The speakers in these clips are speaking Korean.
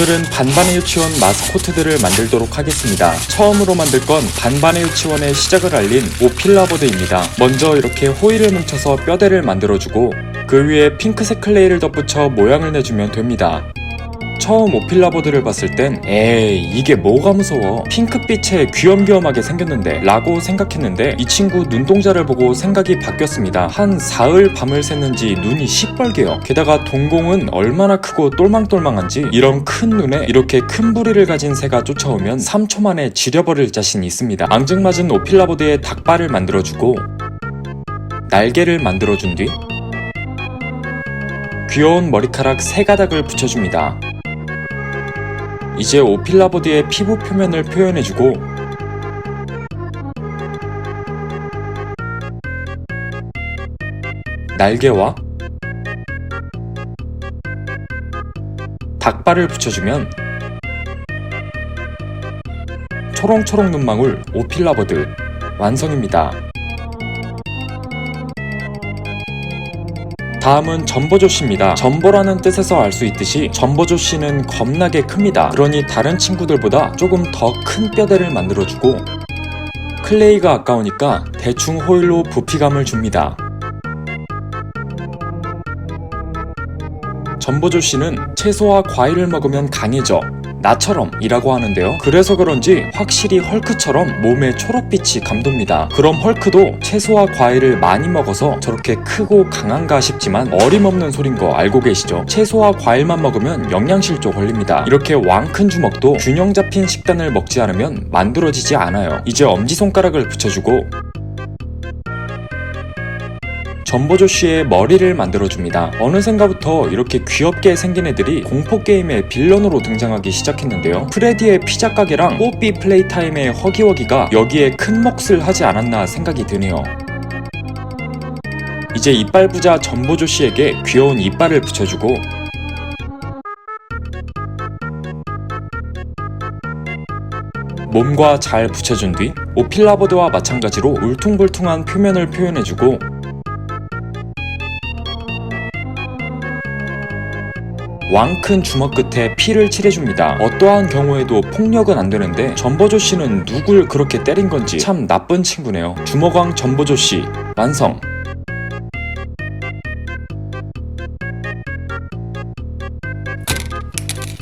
오늘은 반반의 유치원 마스코트들을 만들도록 하겠습니다. 처음으로 만들 건 반반의 유치원의 시작을 알린 오필라보드입니다. 먼저 이렇게 호일을 뭉쳐서 뼈대를 만들어주고 그 위에 핑크색 클레이를 덧붙여 모양을 내주면 됩니다. 처음 오필라보드를 봤을 땐 에이 이게 뭐가 무서워. 핑크빛에 귀염귀염하게 생겼는데 라고 생각했는데 이 친구 눈동자를 보고 생각이 바뀌었습니다. 한 사흘 밤을 샜는지 눈이 시뻘개요. 게다가 동공은 얼마나 크고 똘망똘망한지 이런 큰 눈에 이렇게 큰 부리를 가진 새가 쫓아오면 3초 만에 지려버릴 자신이 있습니다. 앙증맞은 오필라보드에 닭발을 만들어주고 날개를 만들어준 뒤 귀여운 머리카락 세 가닥을 붙여줍니다 이제 오필라보드의 피부 표면을 표현해주고 날개와 닭발을 붙여주면 초롱초롱 눈망울 오필라보드 완성입니다. 다음은 전보조씨입니다. 전보라는 뜻에서 알 수 있듯이 전보조씨는 겁나게 큽니다. 그러니 다른 친구들보다 조금 더 큰 뼈대를 만들어주고 클레이가 아까우니까 대충 호일로 부피감을 줍니다. 전보조씨는 채소와 과일을 먹으면 강해져 나처럼 이라고 하는데요. 그래서 그런지 확실히 헐크처럼 몸에 초록빛이 감돕니다. 그럼 헐크도 채소와 과일을 많이 먹어서 저렇게 크고 강한가 싶지만 어림없는 소린 거 알고 계시죠? 채소와 과일만 먹으면 영양실조 걸립니다. 이렇게 왕 큰 주먹도 균형 잡힌 식단을 먹지 않으면 만들어지지 않아요. 이제 엄지손가락을 붙여주고 전보조 씨의 머리를 만들어줍니다. 어느샌가부터 이렇게 귀엽게 생긴 애들이 공포게임의 빌런으로 등장하기 시작했는데요. 프레디의 피자 가게랑 뽀삐 플레이타임의 허기워기가 여기에 큰 몫을 하지 않았나 생각이 드네요. 이제 이빨 부자 전보조 씨에게 귀여운 이빨을 붙여주고 몸과 잘 붙여준 뒤 오필라보드와 마찬가지로 울퉁불퉁한 표면을 표현해주고 왕큰 주먹 끝에 피를 칠해줍니다. 어떠한 경우에도 폭력은 안 되는데 전보조 씨는 누굴 그렇게 때린 건지 참 나쁜 친구네요. 주먹왕 전보조 씨 완성.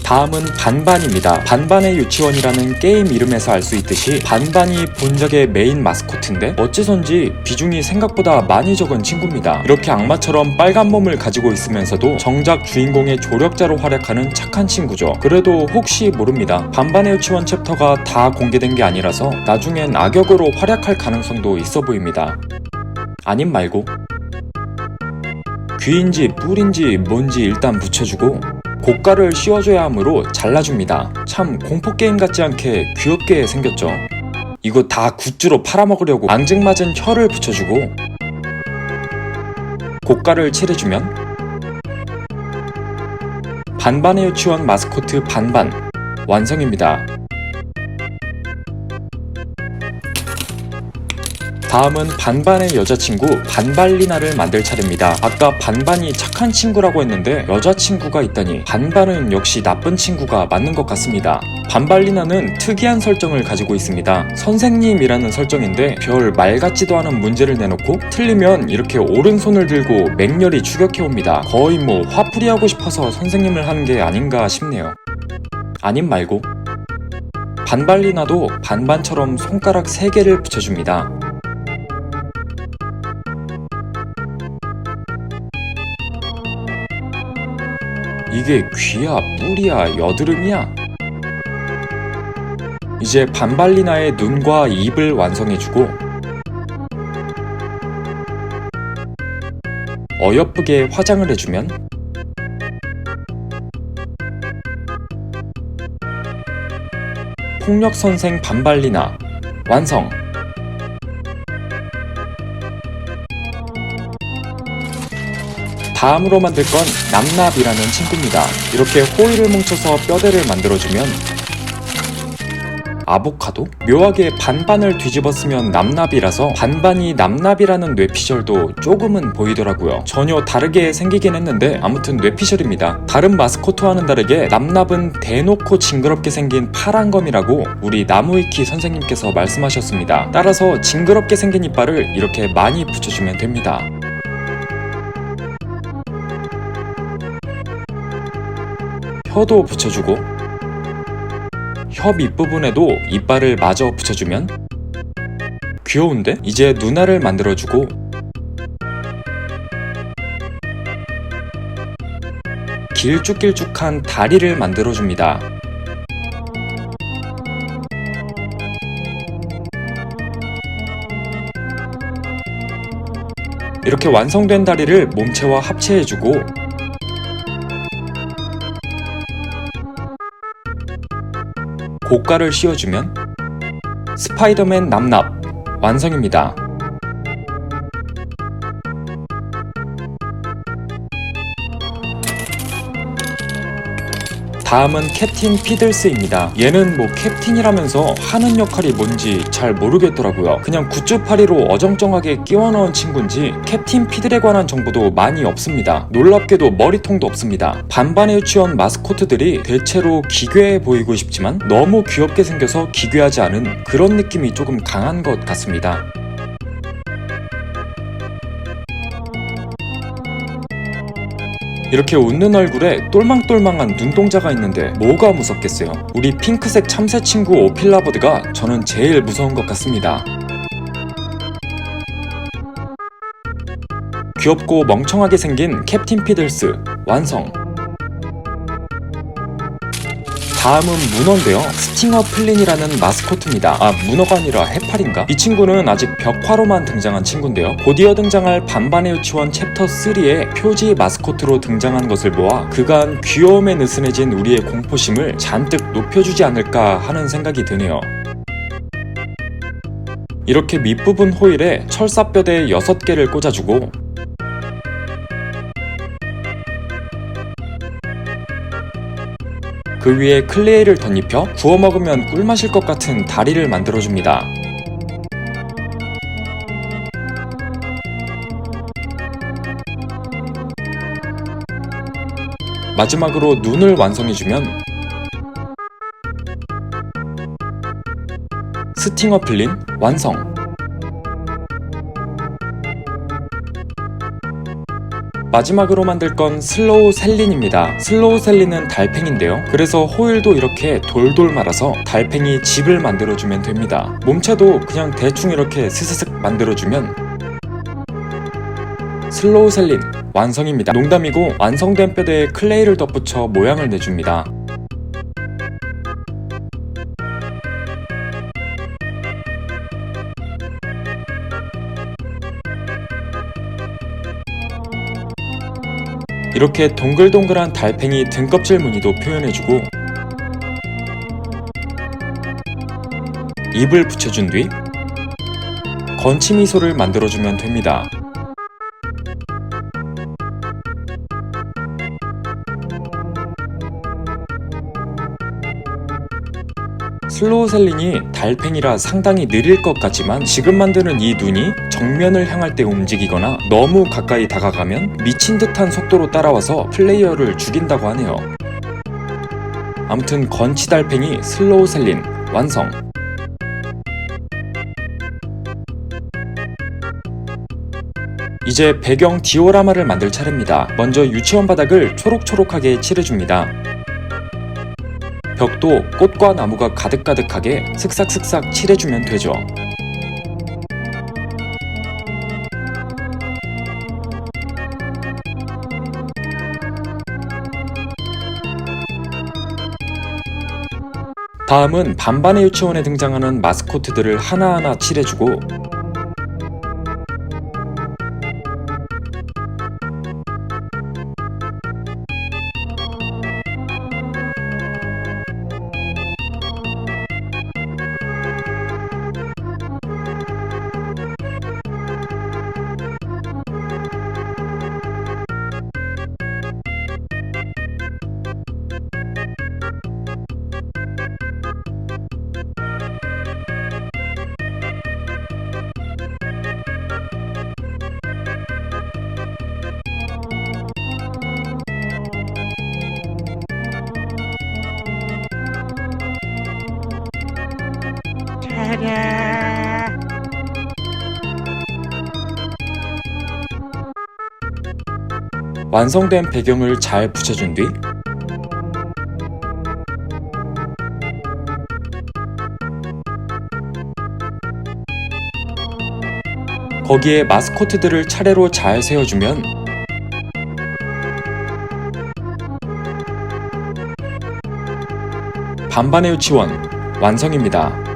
다음은 반반입니다. 반반의 유치원이라는 게임 이름에서 알 수 있듯이 반반이 본작의 메인 마스코트인데 어째선지 비중이 생각보다 많이 적은 친구입니다. 이렇게 악마처럼 빨간 몸을 가지고 있으면서도 정작 주인공의 조력자로 활약하는 착한 친구죠. 그래도 혹시 모릅니다. 반반의 유치원 챕터가 다 공개된 게 아니라서 나중엔 악역으로 활약할 가능성도 있어 보입니다. 아님 말고 귀인지 뿔인지 뭔지 일단 붙여주고 고가를 씌워줘야 하므로 잘라줍니다. 참 공포게임 같지 않게 귀엽게 생겼죠. 이거 다 굿즈로 팔아먹으려고 앙증맞은 혀를 붙여주고 고가를 칠해주면 반반의 유치원 마스코트 반반 완성입니다. 다음은 반반의 여자친구 반발리나를 만들 차례입니다. 아까 반반이 착한 친구라고 했는데 여자친구가 있다니 반반은 역시 나쁜 친구가 맞는 것 같습니다. 반발리나는 특이한 설정을 가지고 있습니다. 선생님이라는 설정인데 별 말 같지도 않은 문제를 내놓고 틀리면 이렇게 오른손을 들고 맹렬히 추격해옵니다. 거의 뭐 화풀이하고 싶어서 선생님을 하는 게 아닌가 싶네요. 아님 말고 반발리나도 반반처럼 손가락 3개를 붙여줍니다. 이게 귀야, 뿔이야, 여드름이야? 이제 반발리나의 눈과 입을 완성해주고 어여쁘게 화장을 해주면 폭력선생 반발리나 완성! 다음으로 만들 건 남납이라는 친구입니다. 이렇게 호일을 뭉쳐서 뼈대를 만들어주면 아보카도? 묘하게 반반을 뒤집었으면 남납이라서 반반이 남납이라는 뇌피셜도 조금은 보이더라고요. 전혀 다르게 생기긴 했는데 아무튼 뇌피셜입니다. 다른 마스코트와는 다르게 남납은 대놓고 징그럽게 생긴 파란 검이라고 우리 나무위키 선생님께서 말씀하셨습니다. 따라서 징그럽게 생긴 이빨을 이렇게 많이 붙여주면 됩니다. 혀도 붙여주고 혀 밑부분에도 이빨을 마저 붙여주면 귀여운데? 이제 눈알을 만들어주고 길쭉길쭉한 다리를 만들어줍니다. 이렇게 완성된 다리를 몸체와 합체해주고 고가를 씌워주면 스파이더맨 남납 완성입니다. 다음은 캡틴 피들스입니다. 얘는 뭐 캡틴이라면서 하는 역할이 뭔지 잘 모르겠더라고요. 그냥 굿즈파리로 어정쩡하게 끼워 넣은 친구인지 캡틴 피들에 관한 정보도 많이 없습니다. 놀랍게도 머리통도 없습니다. 반반의 유치원 마스코트들이 대체로 기괴해 보이고 싶지만 너무 귀엽게 생겨서 기괴하지 않은 그런 느낌이 조금 강한 것 같습니다. 이렇게 웃는 얼굴에 똘망똘망한 눈동자가 있는데 뭐가 무섭겠어요? 우리 핑크색 참새 친구 오필라버드가 저는 제일 무서운 것 같습니다. 귀엽고 멍청하게 생긴 캡틴 피들스 완성. 다음은 문어인데요. 스팅어 플린이라는 마스코트입니다. 아, 문어가 아니라 해파리인가? 이 친구는 아직 벽화로만 등장한 친구인데요. 곧이어 등장할 반반의 유치원 챕터 3의 표지 마스코트로 등장한 것을 보아 그간 귀여움에 느슨해진 우리의 공포심을 잔뜩 높여주지 않을까 하는 생각이 드네요. 이렇게 밑부분 호일에 철사뼈대 6개를 꽂아주고 그 위에 클레이를 덧입혀 구워 먹으면 꿀맛일 것 같은 다리를 만들어줍니다. 마지막으로 눈을 완성해주면 스팅어 플린 완성! 마지막으로 만들 건 슬로우 셀린입니다. 슬로우 셀린은 달팽인데요. 그래서 호일도 이렇게 돌돌 말아서 달팽이 집을 만들어주면 됩니다. 몸체도 그냥 대충 이렇게 스스슥 만들어주면 슬로우 셀린 완성입니다. 농담이고 완성된 뼈대에 클레이를 덧붙여 모양을 내줍니다. 이렇게 동글동글한 달팽이 등껍질 무늬도 표현해주고 입을 붙여준 뒤 건치 미소를 만들어주면 됩니다. 슬로우 셀린이 달팽이라 상당히 느릴 것 같지만 지금 만드는 이 눈이 정면을 향할 때 움직이거나 너무 가까이 다가가면 미친 듯한 속도로 따라와서 플레이어를 죽인다고 하네요. 아무튼 건치 달팽이 슬로우 셀린 완성! 이제 배경 디오라마를 만들 차례입니다. 먼저 유치원 바닥을 초록초록하게 칠해줍니다. 벽도 꽃과 나무가 가득가득하게 슥싹슥싹 칠해주면 되죠. 다음은 반반의 유치원에 등장하는 마스코트들을 하나하나 칠해주고 거냐? 완성된 배경을 잘 붙여준 뒤 거기에 마스코트들을 차례로 잘 세워주면 반반의 유치원 완성입니다.